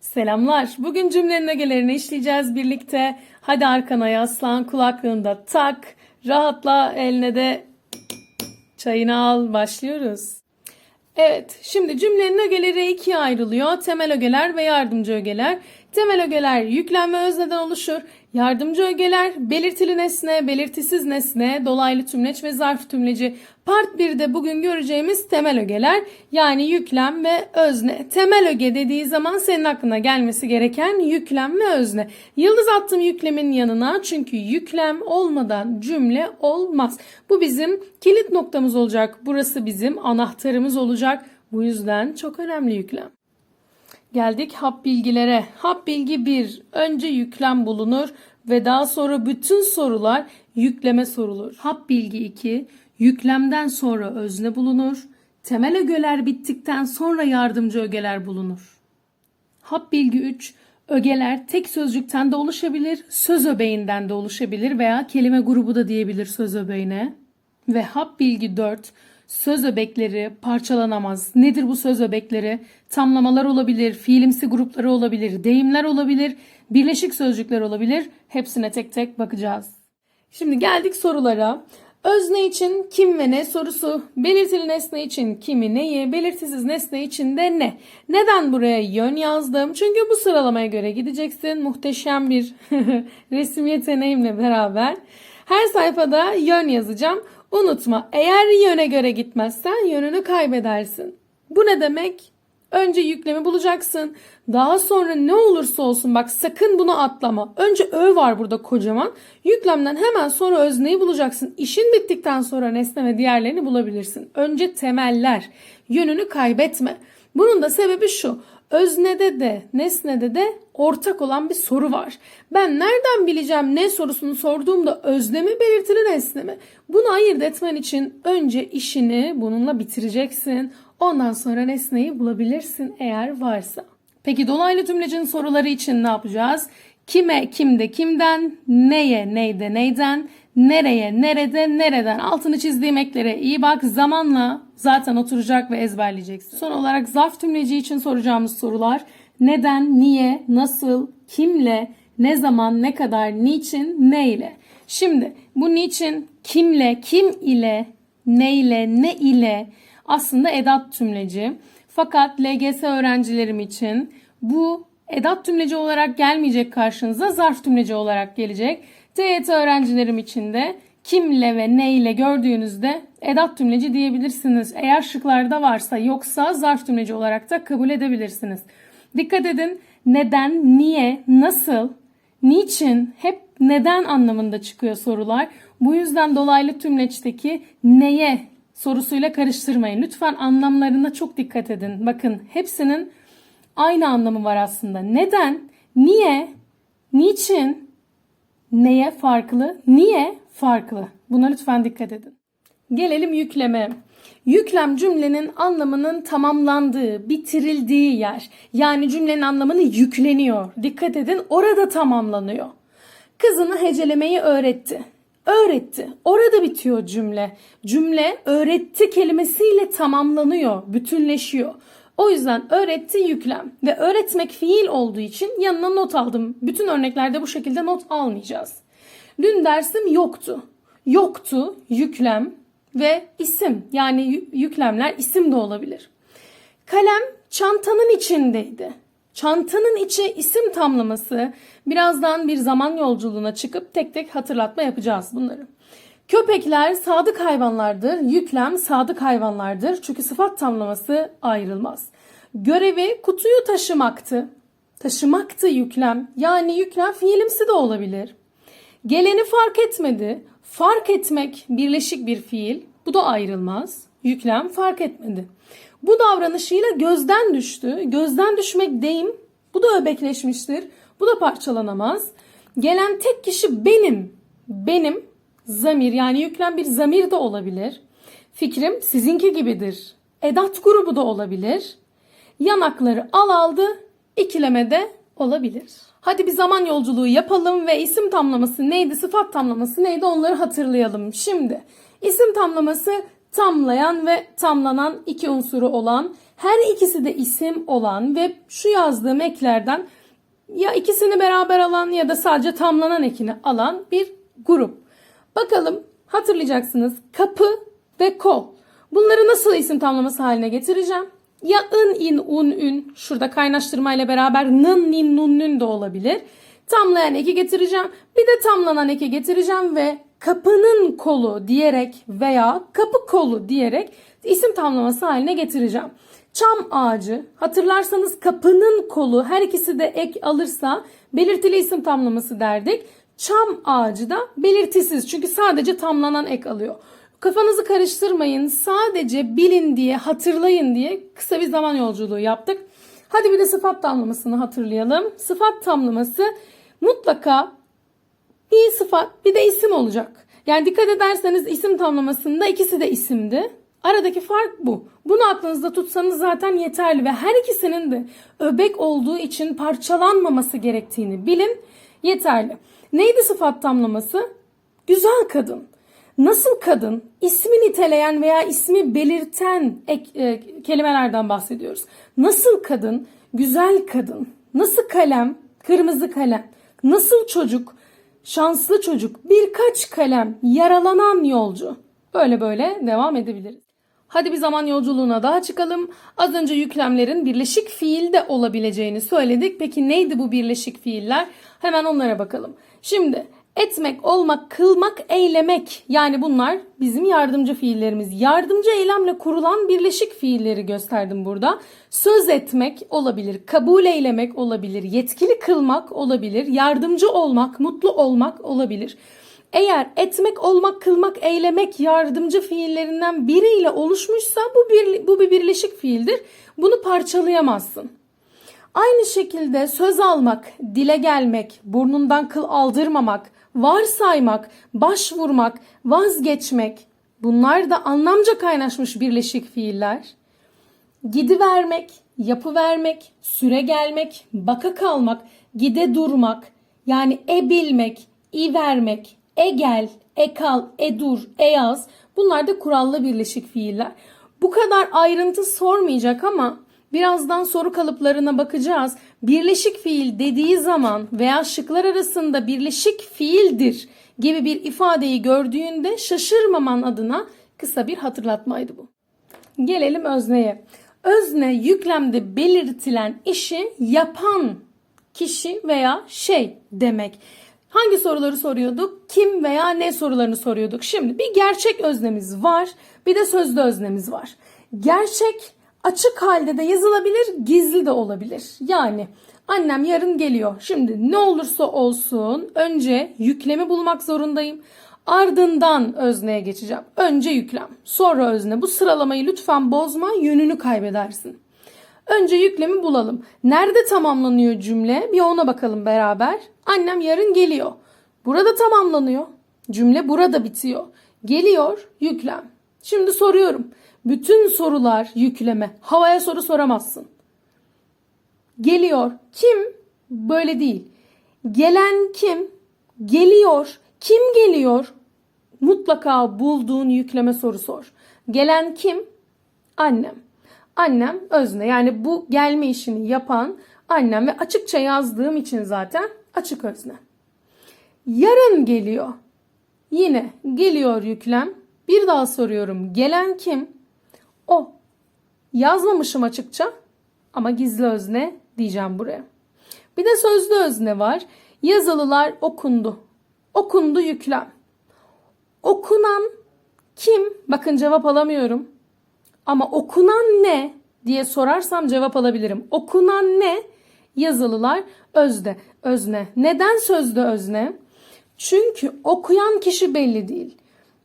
Selamlar. Bugün cümlenin ögelerini işleyeceğiz birlikte. Hadi arkana yaslan, kulaklığında tak, rahatla, eline de çayını al. Başlıyoruz. Evet, şimdi cümlenin ögeleri ikiye ayrılıyor. Temel ögeler ve yardımcı ögeler. Temel ögeler yüklem ve özneden oluşur. Yardımcı ögeler belirtili nesne, belirtisiz nesne, dolaylı tümleç ve zarf tümleci. Part 1'de bugün göreceğimiz temel ögeler yani yüklem ve özne. Temel öge dediği zaman senin aklına gelmesi gereken yüklem ve özne. Yıldız attım yüklemin yanına çünkü yüklem olmadan cümle olmaz. Bu bizim kilit noktamız olacak. Burası bizim anahtarımız olacak. Bu yüzden çok önemli yüklem. Geldik hap bilgilere. Hap bilgi 1. Önce yüklem bulunur ve daha sonra bütün sorular yükleme sorulur. Hap bilgi 2. Yüklemden sonra özne bulunur. Temel ögeler bittikten sonra yardımcı ögeler bulunur. Hap bilgi 3. Ögeler tek sözcükten de oluşabilir, söz öbeğinden de oluşabilir veya kelime grubu da diyebilir söz öbeğine. Ve hap bilgi 4. Söz öbekleri parçalanamaz. Nedir bu söz öbekleri? Tamlamalar olabilir, fiilimsi grupları olabilir, deyimler olabilir, birleşik sözcükler olabilir. Hepsine tek tek bakacağız. Şimdi geldik sorulara. Özne için kim ve ne sorusu, belirtili nesne için kimi neyi, belirtisiz nesne için de ne. Neden buraya yön yazdım? Çünkü bu sıralamaya göre gideceksin. Muhteşem bir resim yeteneğimle beraber. Her sayfada yön yazacağım. Unutma eğer yöne göre gitmezsen yönünü kaybedersin. Bu ne demek? Önce yüklemi bulacaksın. Daha sonra ne olursa olsun bak sakın bunu atlama. Önce ö var burada kocaman. Yüklemden hemen sonra özneyi bulacaksın. İşin bittikten sonra nesne ve diğerlerini bulabilirsin. Önce temeller. Yönünü kaybetme. Bunun da sebebi şu. Öznede de nesnede de ortak olan bir soru var. Ben nereden bileceğim ne sorusunu sorduğumda özne mi belirtili nesne mi? Bunu ayırt etmen için önce işini bununla bitireceksin. Ondan sonra nesneyi bulabilirsin eğer varsa. Peki dolaylı tümlecin soruları için ne yapacağız? Kime, kimde, kimden, neye, neyde, neyden, nereye, nerede, nereden. Altını çizdiğim eklere iyi bak. Zamanla zaten oturacak ve ezberleyeceksin. Son olarak zarf tümleci için soracağımız sorular. Neden, niye, nasıl, kimle, ne zaman, ne kadar, niçin, ne ile. Şimdi bu niçin, kimle, kim ile, ne ile, ne ile aslında edat tümleci. Fakat LGS öğrencilerim için bu edat tümleci olarak gelmeyecek karşınıza zarf tümleci olarak gelecek. TYT öğrencilerim için de kimle ve ne ile gördüğünüzde edat tümleci diyebilirsiniz. Eğer şıklarda varsa yoksa zarf tümleci olarak da kabul edebilirsiniz. Dikkat edin neden, niye, nasıl, niçin hep neden anlamında çıkıyor sorular. Bu yüzden dolaylı tümleçteki neye sorusuyla karıştırmayın. Lütfen anlamlarına çok dikkat edin. Bakın hepsinin aynı anlamı var aslında. Neden, niye, niçin, neye farklı, niye farklı. Buna lütfen dikkat edin. Gelelim yükleme. Yüklem cümlenin anlamının tamamlandığı, bitirildiği yer. Yani cümlenin anlamını yükleniyor. Dikkat edin orada tamamlanıyor. Kızını hecelemeyi öğretti. Öğretti. Orada bitiyor cümle. Cümle öğretti kelimesiyle tamamlanıyor, bütünleşiyor. O yüzden öğretti yüklem ve öğretmek fiil olduğu için yanına not aldım. Bütün örneklerde bu şekilde not almayacağız. Dün dersim yoktu. Yoktu, yüklem ve isim. Yani yüklemler isim de olabilir. Kalem çantanın içindeydi. Çantanın içi isim tamlaması. Birazdan bir zaman yolculuğuna çıkıp tek tek hatırlatma yapacağız bunları. Köpekler sadık hayvanlardır. Yüklem sadık hayvanlardır. Çünkü sıfat tamlaması ayrılmaz. Görevi kutuyu taşımaktı. Taşımaktı yüklem. Yani yüklem fiilimsi de olabilir. Geleni fark etmedi. Fark etmek birleşik bir fiil. Bu da ayrılmaz. Yüklem fark etmedi. Bu davranışıyla gözden düştü. Gözden düşmek deyim. Bu da öbekleşmiştir. Bu da parçalanamaz. Gelen tek kişi benim. Benim zamir yani yüklem bir zamir de olabilir. Fikrim sizinki gibidir. Edat grubu da olabilir. Yanakları al aldı ikilemede olabilir. Hadi bir zaman yolculuğu yapalım ve isim tamlaması neydi, sıfat tamlaması neydi onları hatırlayalım. Şimdi isim tamlaması tamlayan ve tamlanan iki unsuru olan Her ikisi de isim olan ve şu yazdığım eklerden ya ikisini beraber alan ya da sadece tamlanan ekini alan bir grup. Bakalım hatırlayacaksınız kapı ve kol. Bunları nasıl isim tamlaması haline getireceğim? Ya ın, in, un, ün. Şurada kaynaştırmayla beraber nın, nin, nun, nün de olabilir. Tamlayan eki getireceğim. Bir de tamlanan eki getireceğim ve kapının kolu diyerek veya kapı kolu diyerek isim tamlaması haline getireceğim. Çam ağacı hatırlarsanız kapının kolu her ikisi de ek alırsa belirtili isim tamlaması derdik. Çam ağacı da belirtisiz çünkü sadece tamlanan ek alıyor. Kafanızı karıştırmayın sadece bilin diye hatırlayın diye kısa bir zaman yolculuğu yaptık. Hadi bir de sıfat tamlamasını hatırlayalım. Sıfat tamlaması mutlaka bir sıfat bir de isim olacak. Yani dikkat ederseniz isim tamlamasında ikisi de isimdi. Aradaki fark bu. Bunu aklınızda tutsanız zaten yeterli ve her ikisinin de öbek olduğu için parçalanmaması gerektiğini bilin yeterli. Neydi sıfat tamlaması? Güzel kadın. Nasıl kadın? İsmi niteleyen veya ismi belirten ek, e, kelimelerden bahsediyoruz. Nasıl kadın? Güzel kadın. Nasıl kalem? Kırmızı kalem. Nasıl çocuk? Şanslı çocuk. Birkaç kalem. Yaralanan yolcu. Böyle böyle devam edebiliriz. Hadi bir zaman yolculuğuna daha çıkalım. Az önce yüklemlerin birleşik fiilde olabileceğini söyledik. Peki neydi bu birleşik fiiller? Hemen onlara bakalım. Şimdi etmek, olmak, kılmak, eylemek yani bunlar bizim yardımcı fiillerimiz. Yardımcı eylemle kurulan birleşik fiilleri gösterdim burada. Söz etmek olabilir, kabul eylemek olabilir, yetkili kılmak olabilir, yardımcı olmak, mutlu olmak olabilir. Eğer etmek, olmak, kılmak, eylemek yardımcı fiillerinden biriyle oluşmuşsa bu bir, bu bir birleşik fiildir. Bunu parçalayamazsın. Aynı şekilde söz almak, dile gelmek, burnundan kıl aldırmamak, varsaymak, başvurmak, vazgeçmek bunlar da anlamca kaynaşmış birleşik fiiller. Gidivermek, yapı vermek, süre gelmek, baka kalmak, gide durmak, yani e bilmek, i vermek, e gel, e kal, e dur, e yaz bunlar da kurallı birleşik fiiller. Bu kadar ayrıntı sormayacak ama birazdan soru kalıplarına bakacağız. Birleşik fiil dediği zaman veya şıklar arasında birleşik fiildir gibi bir ifadeyi gördüğünde şaşırmaman adına kısa bir hatırlatmaydı bu. Gelelim özneye. Özne yüklemde belirtilen işi yapan kişi veya şey demek. Hangi soruları soruyorduk? Kim veya ne sorularını soruyorduk. Şimdi bir gerçek öznemiz var, bir de sözlü öznemiz var. Gerçek açık halde de yazılabilir, gizli de olabilir. Yani annem yarın geliyor. Şimdi ne olursa olsun önce yüklemi bulmak zorundayım. Ardından özneye geçeceğim. Önce yüklem, sonra özne. Bu sıralamayı lütfen bozma, yönünü kaybedersin. Önce yüklemi bulalım. Nerede tamamlanıyor cümle? Bir ona bakalım beraber. Annem yarın geliyor. Burada tamamlanıyor. Cümle burada bitiyor. Geliyor yüklem. Şimdi soruyorum. Bütün sorular yükleme. Havaya soru soramazsın. Geliyor. Kim? Böyle değil. Gelen kim? Geliyor. Kim geliyor? Mutlaka bulduğun yükleme soru sor. Gelen kim? Annem. Annem özne. Yani bu gelme işini yapan annem ve açıkça yazdığım için zaten açık özne. Yarın geliyor. Yine geliyor yüklem. Bir daha soruyorum. Gelen kim? O. Yazmamışım açıkça ama gizli özne diyeceğim buraya. Bir de sözlü özne var. Yazılılar okundu. Okundu yüklem. Okunan kim? Bakın cevap alamıyorum. Ama okunan ne diye sorarsam cevap alabilirim. Okunan ne? Yazılılar özde, özne. Neden sözde özne? Çünkü okuyan kişi belli değil.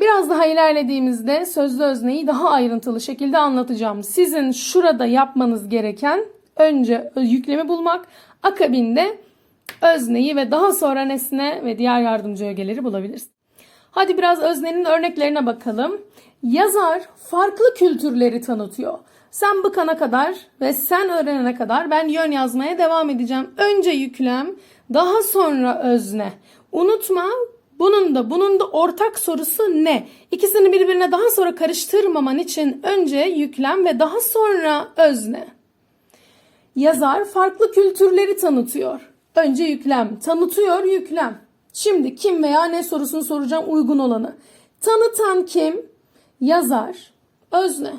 Biraz daha ilerlediğimizde sözlü özneyi daha ayrıntılı şekilde anlatacağım. Sizin şurada yapmanız gereken önce yüklemi bulmak, akabinde özneyi ve daha sonra nesne ve diğer yardımcı ögeleri bulabilirsiniz. Hadi biraz öznenin örneklerine bakalım. Yazar farklı kültürleri tanıtıyor. Sen bıkana kadar ve sen öğrenene kadar ben yön yazmaya devam edeceğim. Önce yüklem, daha sonra özne. Unutma Bunun da bunun da ortak sorusu ne? İkisini birbirine daha sonra karıştırmaman için önce yüklem ve daha sonra özne. Yazar farklı kültürleri tanıtıyor. Önce yüklem, tanıtıyor yüklem. Şimdi kim veya ne sorusunu soracağım uygun olanı. Tanıtan kim? Yazar, özne.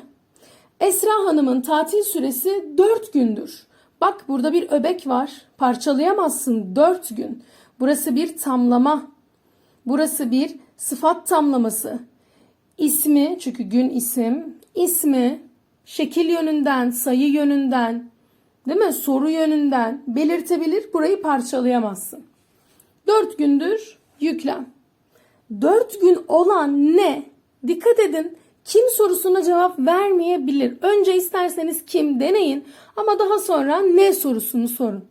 Esra Hanım'ın tatil süresi 4 gündür. Bak burada bir öbek var. Parçalayamazsın 4 gün. Burası bir tamlama. Burası bir sıfat tamlaması. İsmi çünkü gün isim, ismi şekil yönünden, sayı yönünden, değil mi? Soru yönünden belirtebilir. Burayı parçalayamazsın. 4 gündür yüklem. 4 gün olan ne? Dikkat edin. Kim sorusuna cevap vermeyebilir. Önce isterseniz kim deneyin ama daha sonra ne sorusunu sorun.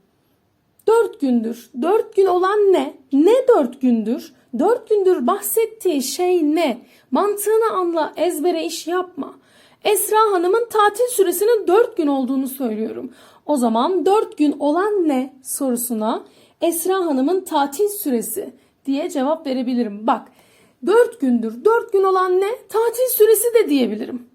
4 gündür. 4 gün olan ne? Ne 4 gündür? 4 gündür bahsettiği şey ne? Mantığını anla, ezbere iş yapma. Esra Hanım'ın tatil süresinin 4 gün olduğunu söylüyorum. O zaman 4 gün olan ne sorusuna Esra Hanım'ın tatil süresi diye cevap verebilirim. Bak 4 gündür 4 gün olan ne? Tatil süresi de diyebilirim.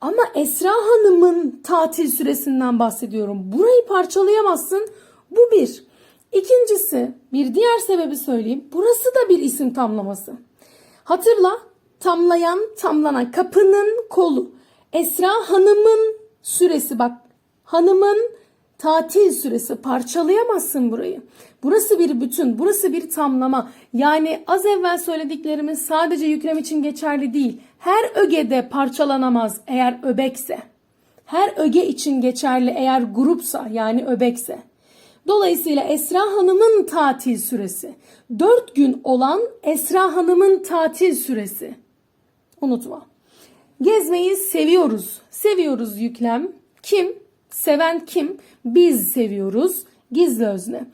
Ama Esra Hanım'ın tatil süresinden bahsediyorum. Burayı parçalayamazsın. Bu bir. İkincisi bir diğer sebebi söyleyeyim. Burası da bir isim tamlaması. Hatırla tamlayan tamlanan kapının kolu. Esra Hanım'ın süresi bak hanımın tatil süresi parçalayamazsın burayı. Burası bir bütün, burası bir tamlama. Yani az evvel söylediklerimiz sadece yüklem için geçerli değil. Her ögede parçalanamaz eğer öbekse. Her öge için geçerli eğer grupsa yani öbekse. Dolayısıyla Esra Hanım'ın tatil süresi. 4 gün olan Esra Hanım'ın tatil süresi. Unutma. Gezmeyi seviyoruz. Seviyoruz yüklem. Kim? Seven kim? Biz seviyoruz. Gizli özne.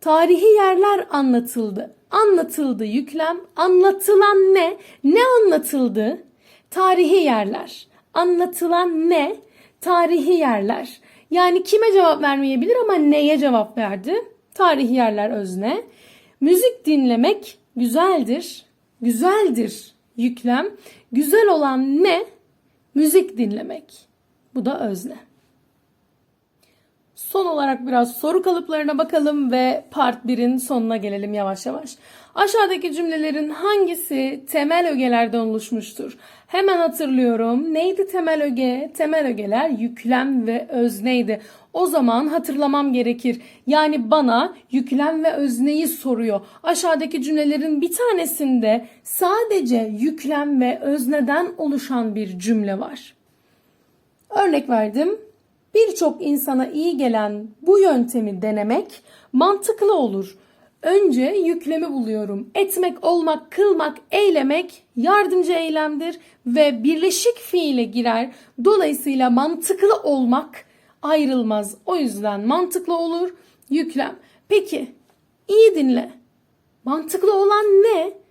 Tarihi yerler anlatıldı. Anlatıldı yüklem. Anlatılan ne? Ne anlatıldı? Tarihi yerler. Anlatılan ne? Tarihi yerler. Yani kime cevap vermeyebilir ama neye cevap verdi? Tarihi yerler özne. Müzik dinlemek güzeldir. Güzeldir yüklem. Güzel olan ne? Müzik dinlemek. Bu da özne. Son olarak biraz soru kalıplarına bakalım ve part 1'in sonuna gelelim yavaş yavaş. Aşağıdaki cümlelerin hangisi temel ögelerden oluşmuştur? Hemen hatırlıyorum. Neydi temel öge? Temel ögeler yüklem ve özneydi. O zaman hatırlamam gerekir. Yani bana yüklem ve özneyi soruyor. Aşağıdaki cümlelerin bir tanesinde sadece yüklem ve özneden oluşan bir cümle var. Örnek verdim. Birçok insana iyi gelen bu yöntemi denemek mantıklı olur. Önce yüklemi buluyorum. Etmek, olmak, kılmak, eylemek yardımcı eylemdir ve birleşik fiile girer. Dolayısıyla mantıklı olmak ayrılmaz. O yüzden mantıklı olur yüklem. Peki iyi dinle. Mantıklı olan ne?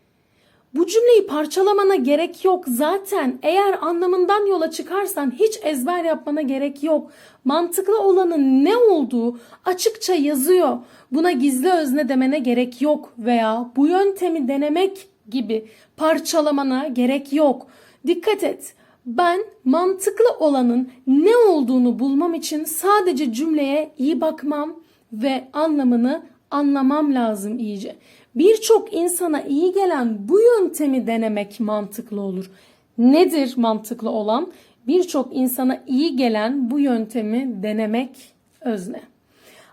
Bu cümleyi parçalamana gerek yok zaten. Eğer anlamından yola çıkarsan hiç ezber yapmana gerek yok. Mantıklı olanın ne olduğu açıkça yazıyor. Buna gizli özne demene gerek yok veya bu yöntemi denemek gibi parçalamana gerek yok. Dikkat et. Ben mantıklı olanın ne olduğunu bulmam için sadece cümleye iyi bakmam ve anlamını anlamam lazım iyice. Birçok insana iyi gelen bu yöntemi denemek mantıklı olur. Nedir mantıklı olan? Birçok insana iyi gelen bu yöntemi denemek özne.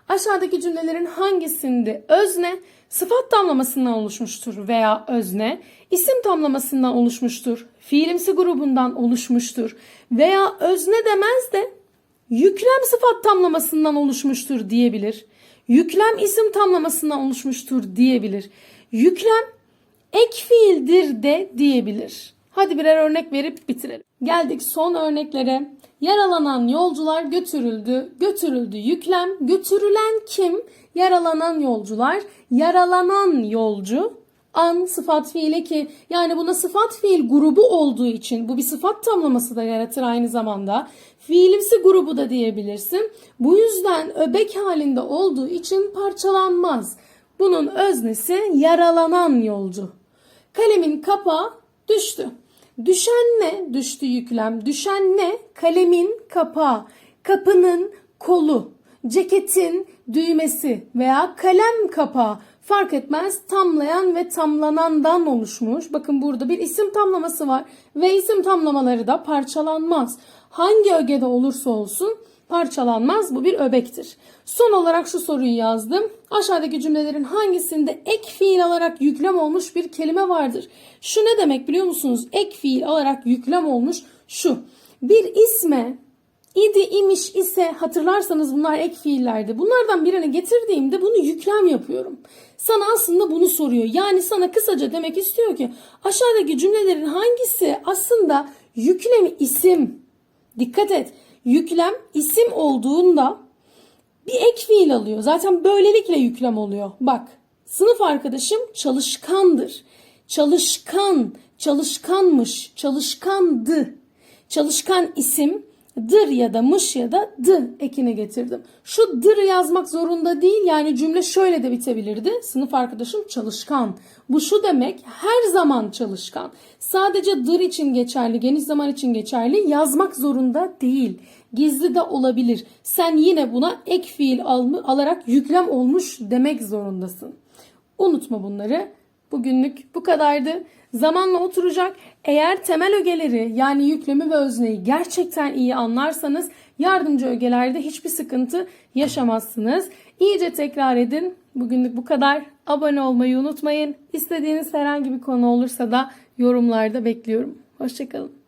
Aşağıdaki cümlelerin hangisinde özne sıfat tamlamasından oluşmuştur veya özne isim tamlamasından oluşmuştur, fiilimsi grubundan oluşmuştur veya özne demez de yüklem sıfat tamlamasından oluşmuştur diyebilir. Yüklem isim tamlamasından oluşmuştur diyebilir. Yüklem ek fiildir de diyebilir. Hadi birer örnek verip bitirelim. Geldik son örneklere. Yaralanan yolcular götürüldü. Götürüldü yüklem. Götürülen kim? Yaralanan yolcular. Yaralanan yolcu. An sıfat fiili ki yani buna sıfat fiil grubu olduğu için bu bir sıfat tamlaması da yaratır aynı zamanda. Fiilimsi grubu da diyebilirsin. Bu yüzden öbek halinde olduğu için parçalanmaz. Bunun öznesi yaralanan yolcu. Kalemin kapağı düştü. Düşen ne? Düştü yüklem. Düşen ne? Kalemin kapağı, kapının kolu, ceketin düğmesi veya kalem kapağı fark etmez tamlayan ve tamlanandan oluşmuş. Bakın burada bir isim tamlaması var ve isim tamlamaları da parçalanmaz. Hangi ögede olursa olsun parçalanmaz. Bu bir öbektir. Son olarak şu soruyu yazdım. Aşağıdaki cümlelerin hangisinde ek fiil alarak yüklem olmuş bir kelime vardır? Şu ne demek biliyor musunuz? Ek fiil alarak yüklem olmuş şu. Bir isme idi, imiş, ise hatırlarsanız bunlar ek fiillerdi. Bunlardan birini getirdiğimde bunu yüklem yapıyorum. Sana aslında bunu soruyor. Yani sana kısaca demek istiyor ki aşağıdaki cümlelerin hangisi aslında yüklemi isim? Dikkat et. Yüklem isim olduğunda bir ek fiil alıyor. Zaten böylelikle yüklem oluyor. Bak sınıf arkadaşım çalışkandır. Çalışkan, çalışkanmış, çalışkandı. Çalışkan isim dır ya da mış ya da dı ekini getirdim. Şu dır yazmak zorunda değil yani cümle şöyle de bitebilirdi. Sınıf arkadaşım çalışkan. Bu şu demek her zaman çalışkan. Sadece dır için geçerli, geniş zaman için geçerli yazmak zorunda değil. Gizli de olabilir. Sen yine buna ek fiil al- alarak yüklem olmuş demek zorundasın. Unutma bunları. Bugünlük bu kadardı. Zamanla oturacak. Eğer temel ögeleri yani yüklemi ve özneyi gerçekten iyi anlarsanız yardımcı ögelerde hiçbir sıkıntı yaşamazsınız. İyice tekrar edin. Bugünlük bu kadar. Abone olmayı unutmayın. İstediğiniz herhangi bir konu olursa da yorumlarda bekliyorum. Hoşçakalın.